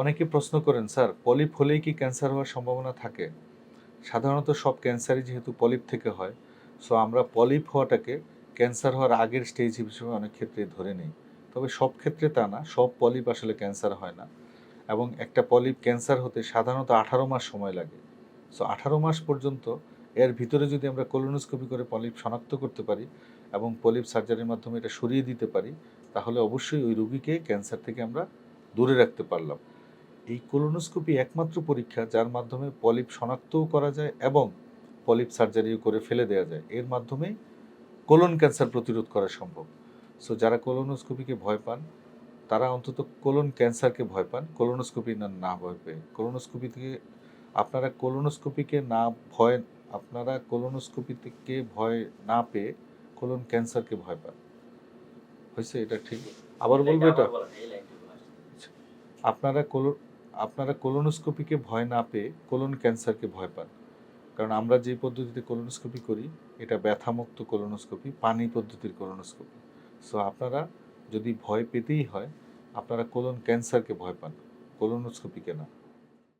অনেকে প্রশ্ন করেন, স্যার, পলিপ হলেই কি ক্যান্সার হওয়ার সম্ভাবনা থাকে? সাধারণত সব ক্যান্সারই যেহেতু পলিপ থেকে হয়, সো আমরা পলিপ হওয়াটাকে ক্যান্সার হওয়ার আগের স্টেজ হিসেবে অনেক ক্ষেত্রে ধরে নিই। তবে সব ক্ষেত্রে তা না, সব পলিপ আসলে ক্যান্সার হয় না। এবং একটা পলিপ ক্যান্সার হতে সাধারণত আঠারো মাস সময় লাগে। সো আঠারো মাস পর্যন্ত এর ভিতরে যদি আমরা কোলোনোস্কোপি করে পলিপ শনাক্ত করতে পারি এবং পলিপ সার্জারির মাধ্যমে এটা সরিয়ে দিতে পারি, তাহলে অবশ্যই ওই রুগীকে ক্যান্সার থেকে আমরা দূরে রাখতে পারলাম। এই কোলোনোস্কোপি একমাত্র পরীক্ষা যার মাধ্যমে পলিপ শনাক্তও করা যায় এবং পলিপ সার্জারিও করে ফেলে দেওয়া যায়। এর মাধ্যমে কোলন ক্যান্সার প্রতিরোধ করা সম্ভব। সো যারা কোলোনোস্কোপিকে ভয় পান তারা অন্তত কোলন ক্যান্সারকে ভয় পান কোলোনোস্কোপি না না ভয় পেয়ে। কোলোনোস্কোপি থেকে আপনারা কোলোনোস্কোপিকে না ভয় আপনারা কোলোনোস্কোপি থেকে ভয় না পেয়ে কোলন ক্যান্সারকে ভয় পান। হয়েছে এটা ঠিক? আবার বলব এটা? আপনারা কোলো আপনারা কোলোনোস্কোপিকে ভয় না পেয়ে কোলন ক্যান্সারকে ভয় পান। কারণ আমরা যে পদ্ধতিতে কোলোনোস্কোপি করি, এটা ব্যথামুক্ত কোলোনোস্কোপি পানি পদ্ধতির কোলোনোস্কোপি সো আপনারা যদি ভয় পেতেই হয়, আপনারা কোলন ক্যান্সারকে ভয় পান। কোলোনোস্কোপিকে না।